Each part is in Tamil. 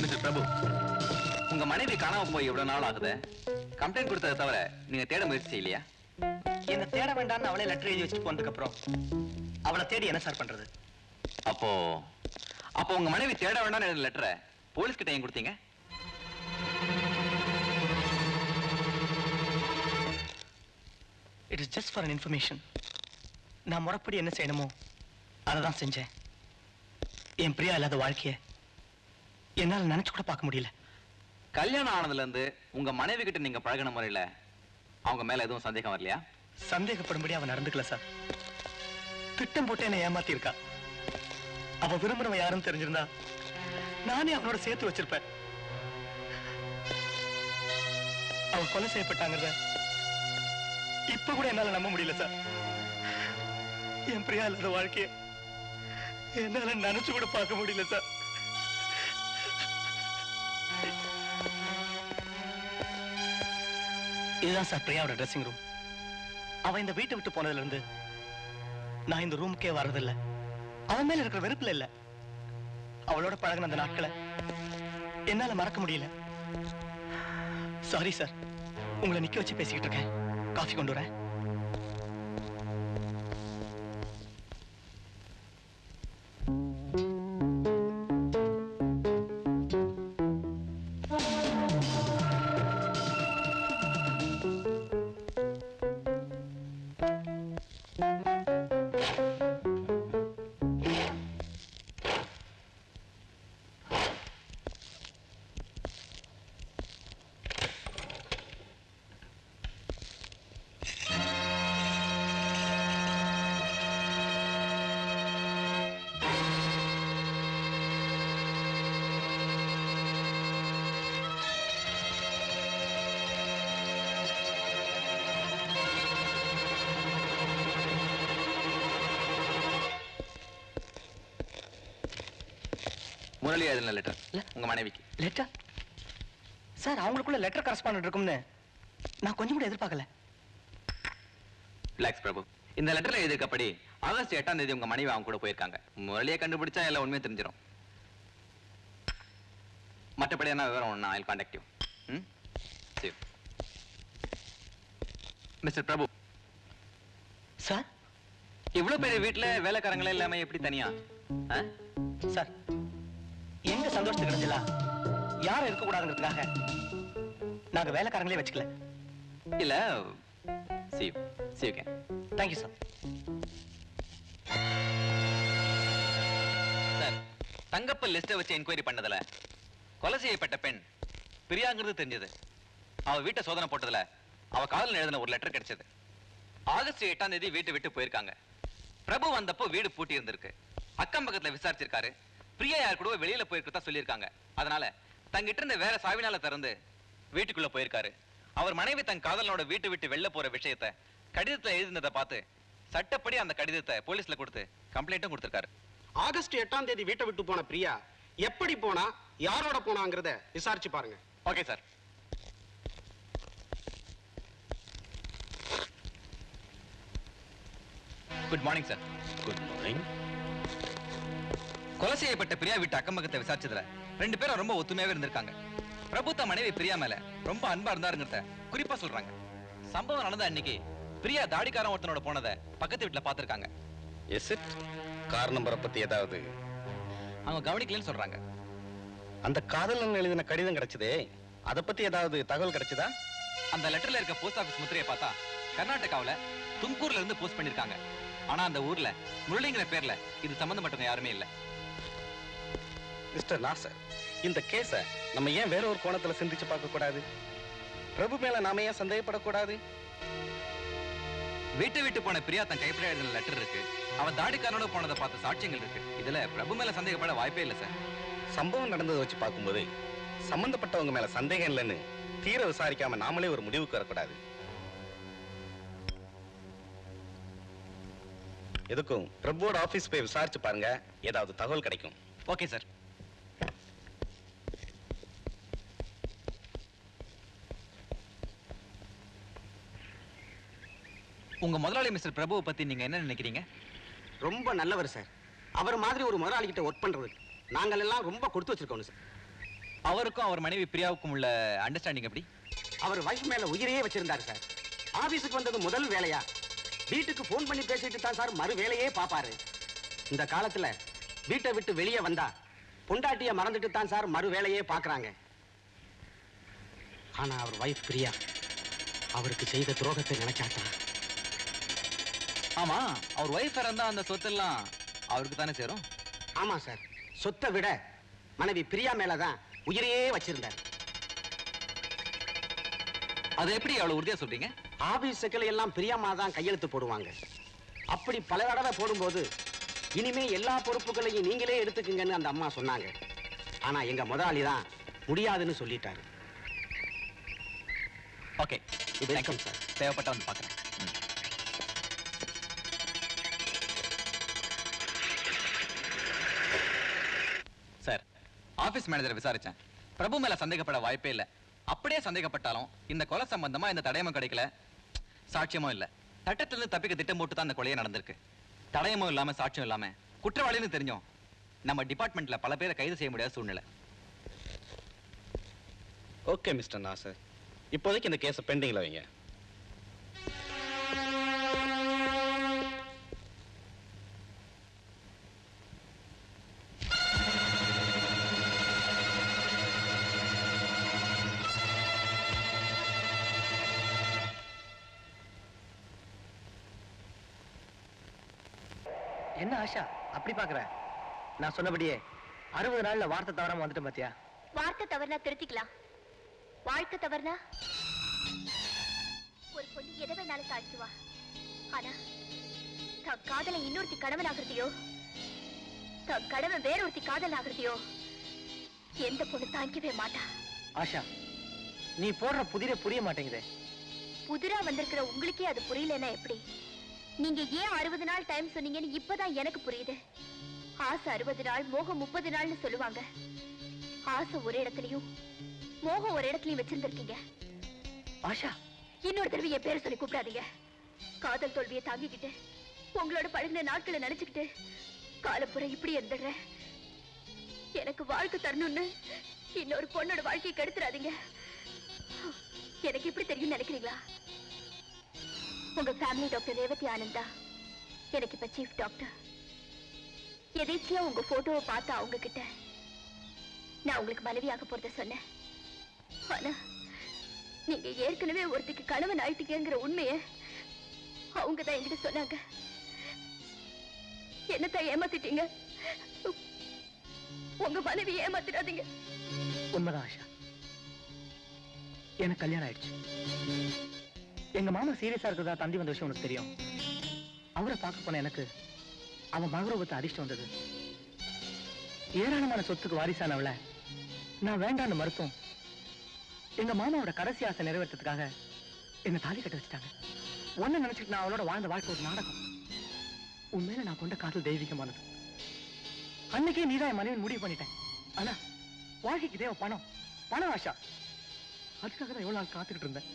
மிஸ்டர் பிரபு உங்க மனைவி காணாம போய் எவ்வளவு நாள் ஆகுது? கம்ப்ளைண்ட் கொடுத்ததை தவிர நீங்க தேட முயற்சி செய்யலையா? என்ன தேட வேண்டாம்னு அவளே லெட்டர் எழுதி வச்சுட்டு போனதுக்கு அப்புறம் அவளை தேடி என்ன சார் பண்றது? அப்போ அப்போ உங்க மனைவி தேட வேண்டாம்னு லெட்டரை போலீஸ் கிட்ட ஏன் கொடுத்தீங்க? It is just for information நான் முறைப்படி என்ன செய்யணுமோ அதை தான் செஞ்சேன். என் பிரியா இல்லாத வாழ்க்கைய என்னால் நினைச்சு கூட பார்க்க முடியல. கல்யாணம் ஆனதுல இருந்து உங்க மனைவி கிட்ட நீங்க பழகின முறையில அவங்க மேல எதுவும் சந்தேகம் வரலையா? சந்தேகப்படும்படி அவன் நடந்துக்கல சார். திட்டம் போட்டு என்னை ஏமாத்தி இருக்கா அவ விரும்புறவன் யாருன்னு தெரிஞ்சிருந்தா நானே அவனோட சேர்த்து வச்சிருப்பேன். அவ கொலை செய்யப்பட்டாங்கிறத இப்ப கூட என்னால நம்ப முடியல சார். என் பிரியா இல்லாத வாழ்க்கைய என்னால நினைச்சு கூட பார்க்க முடியல சார். இதுதான் சார் பிரியாவோட ட்ரெஸ்ஸிங் ரூம் அவன் இந்த வீட்டை விட்டு போனதுல இருந்து நான் இந்த ரூமுக்கே வர்றதில்ல. அவன் மேல இருக்கிற வெறுப்புல இல்ல. அவளோட பழகின அந்த நாட்களை என்னால மறக்க முடியல. சாரி சார் உங்களை நிக்க வச்சு பேசிக்கிட்டு இருக்கேன். காஃபி கொண்டு வரேன். முரளி எழுதின லெட்டர் உங்க மனைவிக்கு. லெட்டர் சார் அவங்களுக்குள்ள லெட்டர் கரஸ்பாண்ட் இருக்கும்னு நான் கொஞ்சம் கூட எதிர்பார்க்கல. ரிலாக்ஸ் பிரபு. இந்த லெட்டர்ல எழுதிருக்கப்படி ஆகஸ்ட் எட்டாம் தேதி உங்க மனைவி அவங்க கூட போயிருக்காங்க. முரளியை கண்டுபிடிச்சா எல்லாம் தெரிஞ்சிடும் மற்றபடி என்ன விவரம் ஒண்ணு? ஐ கான்டாக்ட் யூ ம்? சரி மிஸ்டர் பிரபு. சார் இவ்வளவு பெரிய வீட்டுல வேலைக்காரங்களே இல்லாம எப்படி தனியா? சார் சந்தோஷத்துக்கு கிடைச்சலா யாரும் இருக்கக்கூடாதுங்கிறதுக்காக. நாங்க வேலைக்காரங்களே வச்சுக்கல. இல்ல okay thank you sir sir தங்கப்பல் லிஸ்ட்டை வச்சு என்கொயரி பண்ணதுல கொலை செய்யப்பட்ட பெண் பிரியாங்கிறது தெரிஞ்சது. அவ வீட்டை சோதனை போட்டதுல அவ காதல் எழுதின ஒரு லெட்டர் கிடைச்சது. ஆகஸ்ட் எட்டாம் தேதி வீட்டை விட்டு போயிருக்காங்க. பிரபு வந்தப்போ வீடு பூட்டி இருந்திருக்கு அக்கம் பக்கத்துல விசாரிச்சிருக்காரு. பிரியா யார் கூட வெளியில போயிருக்கிறதா சொல்லியிருக்காங்க. அதனால தங்கிட்ட இருந்த வேற சாவினால திறந்து வீட்டுக்குள்ள போயிருக்காரு. அவர் மனைவி தன் காதலனோட வீட்டை விட்டு வெளில போற விஷயத்த கடிதத்துல எழுதினதை பார்த்து சட்டப்படி அந்த கடிதத்தை போலீஸ்ல கொடுத்து கம்ப்ளைண்ட்டும் கொடுத்திருக்காரு. ஆகஸ்ட் எட்டாம் தேதி வீட்டை விட்டு போன பிரியா எப்படி போனா யாரோட போனாங்கிறத விசாரிச்சு பாருங்க. Okay sir. Good morning sir good morning கொலை செய்யப்பட்ட பிரியா வீட்டு அக்கம்பக்கத்தை விசாரிச்சதுல ரெண்டு பேரும் ரொம்ப ஒத்துமையாவே இருந்திருக்காங்க. பிரபுத்த மனைவி பிரியா மேல ரொம்ப அன்பா இருந்தாருங்கிறத குறிப்பா சொல்றாங்க. சம்பவம் நடந்த அன்னைக்கு பிரியா தாடிக்காரன் ஒருத்தனோட போனதை பக்கத்து வீட்டுல பாத்திருக்காங்க எஸ் இட் கார் நம்பரை பத்தி ஏதாவது? அவங்க கவனிக்கலன்னு சொல்றாங்க. அந்த காதலன் எழுதின கடிதம் கிடைச்சதே. அதை பத்தி ஏதாவது தகவல் கிடைச்சதா? அந்த லெட்டர்ல இருக்க போஸ்ட் ஆபீஸ் முத்திரையை பார்த்தா கர்நாடகாவுல தும்கூர்ல இருந்து போஸ்ட் பண்ணிருக்காங்க. ஆனா அந்த ஊர்ல முரளிங்கிற பேர்ல இது சம்பந்தப்பட்டவங்க யாருமே இல்ல. மிஸ்டர் நாசர் இந்த கேஸ நம்ம ஏன் வேற ஒரு கோணத்துல சிந்திச்சு பார்க்க கூடாது? பிரபு மேல நாம ஏன் சந்தேகப்படக்கூடாது? வீட்டை விட்டு போன பிரியா தன் கைப்பட எழுதின லெட்டர் இருக்கு. அவ தாடிக்காரனோட போனதை பார்த்த சாட்சியங்கள் இருக்கு. இதுல பிரபு மேல சந்தேகப்பட வாய்ப்பே இல்ல சார். சம்பவம் நடந்ததை வச்சு பார்க்கும்போது சம்பந்தப்பட்டவங்க மேல சந்தேகம் இல்லைன்னு தீர விசாரிக்காம நாமளே ஒரு முடிவுக்கு வரக்கூடாது. எதுக்கும் பிரபுவோட ஆபீஸ் போய் விசாரிச்சு பாருங்க. ஏதாவது தகவல் கிடைக்கும். ஓகே சார் உங்க முதலாளி மிஸ்டர் பிரபுவை பத்தி நீங்க என்ன நினைக்கிறீங்க? ரொம்ப நல்லவர் சார். அவர் மாதிரி ஒரு முதலாளி கிட்ட ஒர்க் பண்றது நாங்கள் எல்லாம் ரொம்ப கொடுத்து வச்சிருக்கோம் சார். அவருக்கும் அவர் மனைவி பிரியாவுக்கும் உள்ள அண்டர்ஸ்டாண்டிங் எப்படி? அவர் வைஃப் மேல உயிரையே வச்சிருந்தாரு சார். ஆபீஸுக்கு வந்தது முதல் வேலையா? வீட்டுக்கு ஃபோன் பண்ணி பேசிட்டு தான் சார் மறு வேலையே பாப்பாரு. இந்த காலத்துல வீட்டை விட்டு வெளியே வந்தா பொண்டாட்டிய மறந்துட்டு தான் சார் மறு வேலையே பாக்குறாங்க. ஆனா அவர் வைஃப் பிரியா அவருக்கு செய்த துரோகத்தை நினைச்சாதான் ஆமா அவர் ஒய்ஃப் இறந்தா அந்த சொத்தெல்லாம் அவருக்கு தானே சேரும்? ஆமா சார் சொத்தை விட மனைவி பிரியா மேலதான் உயிரையே வச்சிருந்தார். அதை எப்படி அவ்வளவு உறுதியா சொல்றீங்க? ஆபீஸ் செக்கில் எல்லாம் பிரியாமா தான் கையெழுத்து போடுவாங்க. அப்படி பல தடவை போடும்போது இனிமே எல்லா பொறுப்புகளையும் நீங்களே எடுத்துக்குங்கன்னு அந்த அம்மா சொன்னாங்க. ஆனா எங்க முதலாளி தான் முடியாதுன்னு சொல்லிட்டாரு. ஓகே வெல்கம் சார் தேவைப்பட்ட வந்து பாக்குறேன் ஆபீஸ் மேனேஜர் விசாரிச்சேன். பிரபு மேல சந்தேகப்பட வாய்ப்பே இல்ல. அப்படியே சந்தேகப்பட்டாலும் இந்த கொலை சம்பந்தமா இந்த தடயமும் கிடைக்கல. சாட்சியமும் இல்ல. சட்டத்திலிருந்து தப்பிக்க திட்டம் போட்டு தான் இந்த கொலையே நடந்திருக்கு. தடயமும் இல்லாம சாட்சியம் இல்லாம குற்றவாளின்னு தெரிஞ்சோம் நம்ம டிபார்ட்மெண்ட்ல பல பேரை கைது செய்ய முடியாத சூழ்நிலை. ஓகே மிஸ்டர் நாசர் இப்போதைக்கு இந்த கேஸை பெண்டிங்ல வைங்க. என்ன ஆஷா? அப்படி பாக்குற. நான் சொன்னபடியே அறுபது நாள்ல வார்த்தை தவறாம வந்துட்டேன் பாத்தியா? வார்த்தை தவறுனா திருத்திக்கலாம். வாழ்க்கை தவறுனா? ஒரு பொண்ணு எதை வேணாலும் தாழ்த்துவா. ஆனா தன் காதலை இன்னொருத்தி கணவன் ஆகிறதையோ தன் கணவன் வேறொருத்தி காதல் ஆகிறதையோ எந்த பொண்ணு தாங்கிக்கவே மாட்டா. ஆஷா நீ போடுற புதிரை புரிய மாட்டேங்குதே. புதிரா வந்திருக்கிற உங்களுக்கே அது புரியலன்னா எப்படி? நீங்க ஏன் அறுபது நாள் டைம் சொன்னீங்கன்னு இப்பதான் எனக்கு புரியுது. ஆசை அறுபது நாள் மோகம் முப்பது நாள்னு சொல்லுவாங்க. ஆசை ஒரு இடத்துலயும் மோகம் ஒரு இடத்துலயும் வச்சிருந்திருக்கீங்க. ஆஷா! இன்னொரு தடவை என் பேரை சொல்லி கூப்பிடாதீங்க. காதல் தோல்வியை தாங்கிக்கிட்டு உங்களோட பழகின நாட்களை நினைச்சுக்கிட்டு காலப்புறம் இப்படி இருந்துடுறேன். எனக்கு வாழ்க்கை தரணும்னு இன்னொரு பொண்ணோட வாழ்க்கையை கெடுத்துறாதீங்க. எனக்கு இப்படி தெரியும் நினைக்கிறீங்களா? உங்க ஃபேமிலி டாக்டர் ரேவதி ஆனந்தா. எனக்கு இப்ப சீஃப் டாக்டர் எதேச்சியா உங்க போட்டோவை பார்த்து அவங்க கிட்ட நான் உங்களுக்கு மனைவியாக போறத சொன்னேன். ஆனா நீங்க ஏற்கனவே ஒருத்திக்கு கணவன் ஆயிட்டீங்கிற உண்மைய அவங்க தான் என்கிட்ட சொன்னாங்க. என்னத்தான் ஏமாத்திட்டீங்க? உங்க மனைவி ஏமாத்திடாதீங்க. உண்மைதான் ஆஷா. எனக்கு கல்யாணம் ஆயிடுச்சு. எங்க மாமா சீரியஸா இருக்கிறதா தந்தி வந்த விஷயம் உனக்கு தெரியும்? அவரை பார்க்க போன எனக்கு அவன் மகரூபத்தை அதிர்ஷ்டம் வந்தது. ஏராளமான சொத்துக்கு வாரிசானவள நான் வேண்டான்னு மறுத்தோம் எங்க மாமாவோட கடைசி ஆசை நிறைவேற்றதுக்காக என்ன தாலி கட்ட வச்சுட்டாங்க. ஒன்னு நினைச்சிட்டு நான் அவளோட வாழ்ந்த வாழ்க்கை ஒரு நாடகம். உண்மையில நான் கொண்ட காதல் தெய்வீகமானது. அன்னைக்கே நீதான் என் மனைவி முடிவு பண்ணிட்டேன். ஆனா வாழ்க்கைக்கு தேவை பணம். பணம் ஆஷா அதுக்காக தான் எவ்வளவு நாள் காத்துக்கிட்டு இருந்தேன்.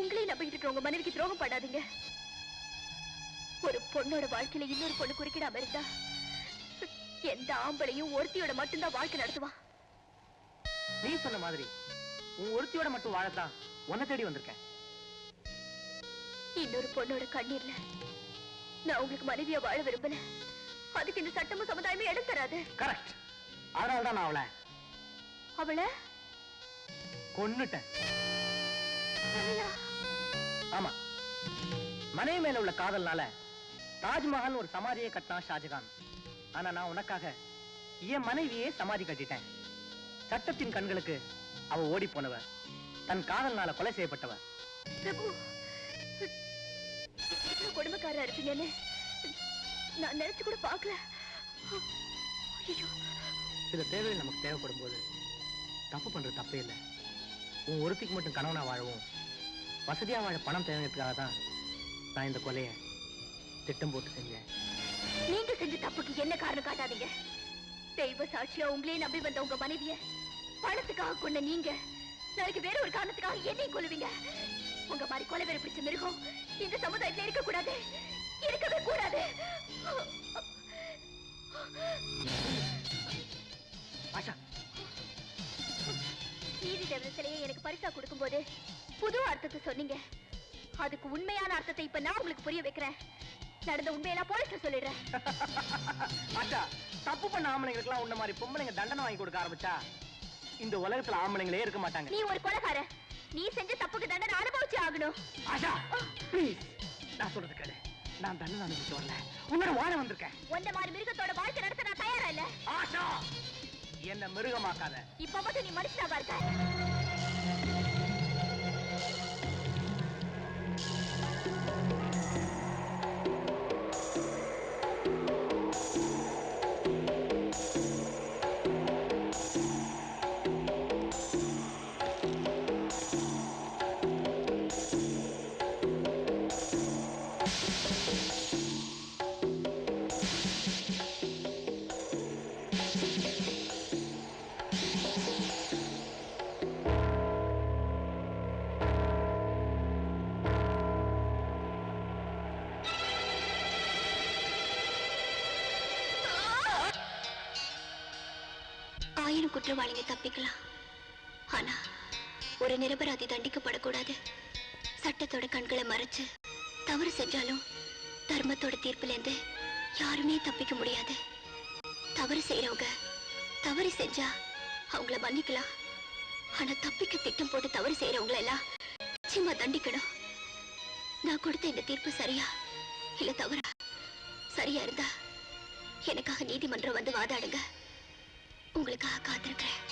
உங்களையும் நம்பிக்கிட்டு உங்க மனைவிக்கு துரோகம் பண்ணாதீங்க. ஒரு பொண்ணோட வாழ்க்கையில இன்னொரு பொண்ணு குறுக்கிடாம இருந்தா எந்த ஆம்பளையும் ஒருத்தியோட மட்டும்தான் வாழ்க்கை நடத்துவான் நீ சொன்ன மாதிரி உன் ஒருத்தியோட மட்டும் வாழத்தான் உன்னை தேடி வந்திருக்கேன். இன்னொரு பொண்ணோட கண்ணீர்ல நான் உங்களுக்கு மனைவியா வாழ விரும்பல. அதுக்கு இந்த சட்டமும் சமுதாயமே இடம் தராது. கரெக்ட் அதனால தான் நான் அவளை அவளை? கொன்னுட்டேன். ஆமா. மனைவி மேல உள்ள காதல்னால தாஜ்மஹால் ஒரு சமாதியை கட்டினான் ஷாஜகான். ஆனா நான் உனக்காக என் மனைவியே சமாதி கட்டிட்டேன். சட்டத்தின் கண்களுக்கு அவ ஓடி போனவ தன் காதல்னால கொலை செய்யப்பட்டவ. கொடுமைக்காரரா இருப்பீங்கன்னு நான் நினைச்சு கூட பார்க்கல. ஐயோ. சில தேவைகள் நமக்கு தேவைப்படும் போது தப்பு பண்றது தப்பே இல்லை. உன் ஒருத்திக்கு மட்டும் கணவனா வாழவும் வசதியா வாழ பணம் தேவைங்கிறதுக்காக தான் நான் இந்த கொலையை திட்டம் போட்டு செஞ்சேன். நீங்க செஞ்ச தப்புக்கு என்ன காரணம் காட்டாதீங்க? தெய்வ சாட்சியா உங்களே நம்பி வந்த உங்க மனைவிய பணத்துக்காக கொண்ட நீங்க நாளைக்கு வேற ஒரு காரணத்துக்காக என்னையும் கொல்லுவீங்க? உங்க மாதிரி கொலை வேற பிடிச்ச மிருகம் இந்த சமுதாயத்துல இருக்க கூடாது இருக்கவே கூடாது. ஆஷா. நீதி தேவத சிலையை எனக்கு பரிசா கொடுக்கும்போது புது அர்த்தத்தை சொன்னீங்க. அதுக்கு உண்மையான அர்த்தத்தை இப்ப நான் உங்களுக்கு புரிய வைக்கிறேன். நடந்த உண்மையெல்லாம் போலீஸ்ல சொல்லிடுறேன். ஆச்சா தப்பு பண்ண ஆம்பளைங்களுக்குலாம் உன்ன மாதிரி பொம்பளைங்க தண்டனை வாங்கி கொடுக்க ஆரம்பிச்சா இந்த உலகத்துல ஆம்பளைங்களே இருக்க மாட்டாங்க. நீ ஒரு கொலைகார. நீ செஞ்ச தப்புக்கு தண்டனை அனுபவிச்சு ஆகணும். ஆஷா ப்ளீஸ் நான் சொல்றது கேளு. நான் தண்டனை அனுபவிச்சு வரல. உன்னோட வாழ வந்திருக்கேன். உன்ன மாதிரி மிருகத்தோட வாழ்க்கை நடத்த நான் தயாரா இல்ல? ஆஷா என்ன மிருகமாக்காத. இப்ப மட்டும் நீ மனுஷனாவா இருக்க? குற்றவாளிங்க தப்பிக்கலாம். ஆனா ஒரு நிரபராதி தண்டிக்கப்படக்கூடாது. சட்டத்தோட கண்களை மறைச்சு தவறு செஞ்சாலும் தர்மத்தோட தீர்ப்புல இருந்து யாருமே தப்பிக்க முடியாது. தவறு செய்யறவங்க தவறு செஞ்சா அவங்கள மன்னிக்கலாம். ஆனா தப்பிக்க திட்டம் போட்டு தவறு செய்யறவங்கள எல்லாம் நிச்சயமா தண்டிக்கணும். நான் கொடுத்த இந்த தீர்ப்பு சரியா இல்ல தவறா? சரியா இருந்தா எனக்காக நீதிமன்றம் வந்து வாதாடுங்க. உங்களுக்காக காத்திருக்கிறேன்.